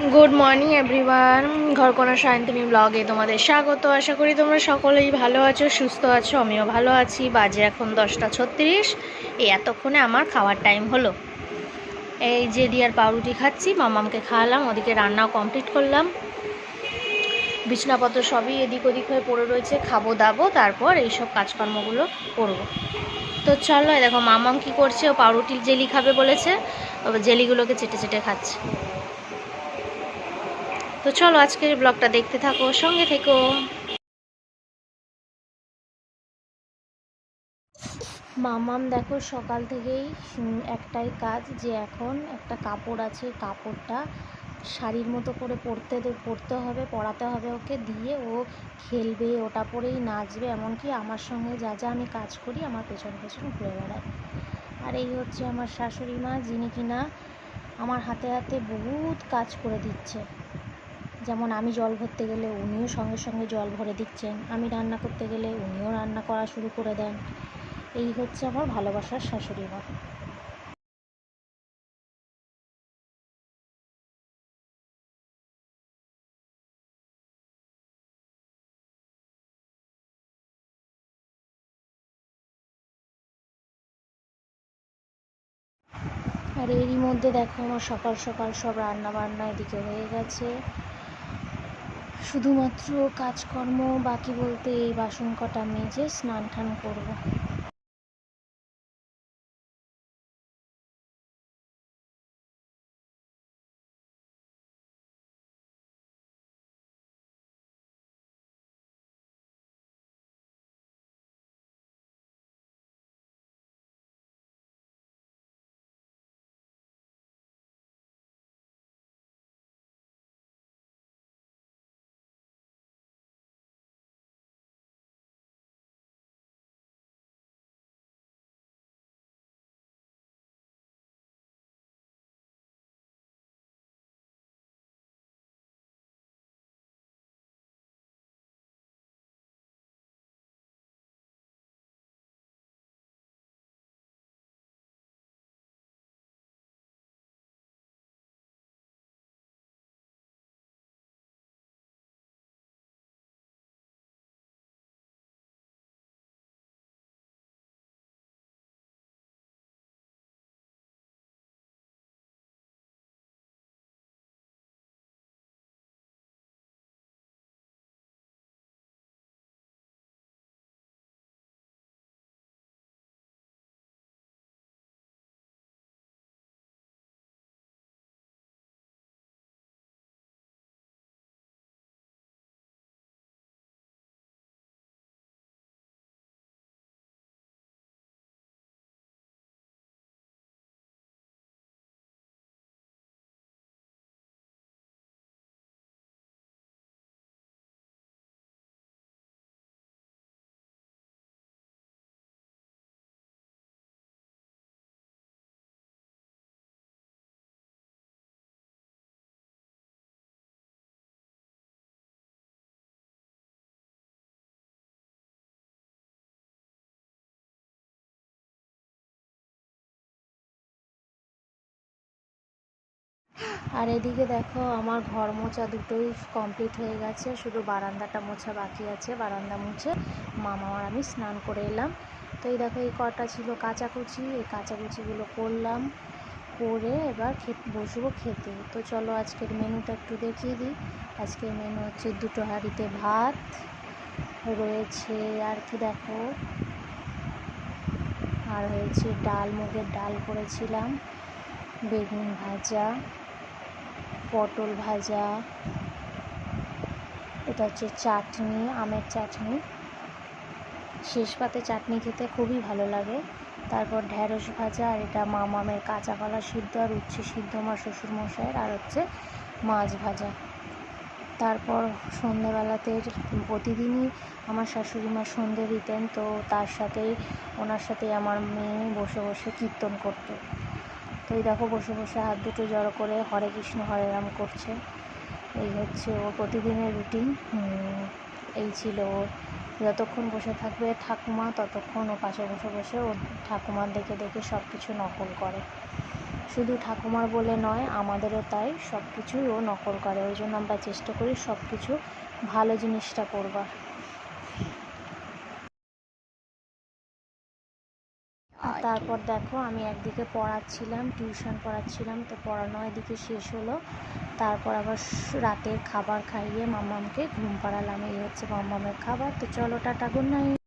Good morning everyone Ghorkona Sayantani ব্লগে তোমাদের স্বাগত। আশা করি তোমরা সকলেই ভালো আছো, সুস্থ আছো, আমিও ভালো আছি। বাজে এখন দশটা ছত্রিশ। এই এতক্ষণে আমার খাওয়ার টাইম হলো। এই যে দিয়ার পাউরুটি খাচ্ছি, মামামকে খাওয়ালাম, ওদিকে রান্নাও কমপ্লিট করলাম। বিছনাপত্র সবই এদিক ওদিক হয়ে পড়ে রয়েছে, খাব, দাবো, তারপর এইসব কাজকর্মগুলো করব। তো চলো দেখো, মামাম কি করছে, ও পাউরুটির জেলি খাবে বলেছে জেলিগুলোকে চেটে চেটে খাচ্ছে। তো চলো আজকের ব্লগটা দেখতে থাকো, সঙ্গে থেকো। মামাম, দেখো, সকাল থেকেই একটাই কাজ যে এখন একটা কাপড় আছে, কাপড়টা শাড়ির মতো করে পরতে পরতে হবে পড়াতে হবে ওকে, দিয়ে ও খেলবে, ওটা পরেই নাচবে, এমনকি আমার সঙ্গে যা যা আমি কাজ করি, আমার পেছন পেছন ঘুরে বেড়ায়। আর এই হচ্ছে আমার শাশুড়ি মা, যিনি কিনা আমার হাতে হাতে বহুত কাজ করে দিচ্ছে। যেমন আমি জল ভরতে গেলে উনিও সঙ্গে সঙ্গে জল ভরে দিচ্ছেন। আমি রান্না করতে গেলে উনিও রান্না করা শুরু করে দেন। এই হচ্ছে আমার ভালোবাসার শাশুড়ি মা। আর এরই মধ্যে দেখো আমার সকাল সকাল সব রান্না বান্না এদিকে হয়ে গেছে। শুধুমাত্র কাজকর্ম বাকি বলতে এই বাসন কটা মেজে স্নান টান করব। আর এদিকে দেখো, আমার ঘর মোছা দুটোই কমপ্লিট হয়ে গেছে। শুধু বারান্দাটা মোছা বাকি আছে, বারান্দা মুছে মামা আর আমি স্নান করে এলাম। তো এই দেখো, এই কটা ছিল কাচাকুচি, এই কাচাকুচিগুলো করলাম, করে এবার খেতে, বসবো খেতে। তো চলো আজকের মেনুটা একটু দেখিয়ে দিই। আজকের মেনু হচ্ছে দুটো হাঁড়িতে ভাত, রয়েছে আর কি দেখো, আর হয়েছে ডাল, মুগের ডাল করেছিলাম, বেগুন ভাজা পটল ভাজা, এটা হচ্ছে চাটনি, আমের চাটনি। শেষ পাতে চাটনি খেতে খুবই ভালো লাগে। তারপর ঢ্যাঁড়স ভাজা, আর এটা মামামের কাঁচা কলা সিদ্ধ আর উচ্ছে সিদ্ধ আমার শ্বশুর মশাইয়ের আর হচ্ছে মাছ ভাজা। তারপর সন্ধেবেলাতে প্রতিদিনই আমার শাশুড়ি মা সন্ধে দিতেন, তো তার সাথেই, ওনার সাথেই আমার মেয়ে বসে বসে কীর্তন করতো। তো এই দেখো বসে বসে হাত দুটো জড়ো করে হরে কৃষ্ণ, হরে রাম করছে। এই হচ্ছে ও প্রতিদিনের রুটিন এই ছিল ওর যতক্ষণ বসে থাকবে ঠাকুমা, ততক্ষণ ও পাশে বসে বসে ও ঠাকুমার দেখে দেখে সব কিছু নকল করে। শুধু ঠাকুমার বলে নয়, আমাদেরও তাই সব কিছুই ও নকল করে। ওই জন্য আমরা চেষ্টা করি সব কিছু ভালো জিনিসটা করবার। তারপর দেখো আমি একদিকে পড়াচ্ছিলাম, টিউশন পড়াচ্ছিলাম, তো পড়ানো এদিকে শেষ হলো। তারপর আবার রাতের খাবার খাইয়ে মাম্মামকে ঘুম পাড়ালাম, এই হচ্ছে মাম্মামের খাবার। তো চলো, টাটা গুড নাইট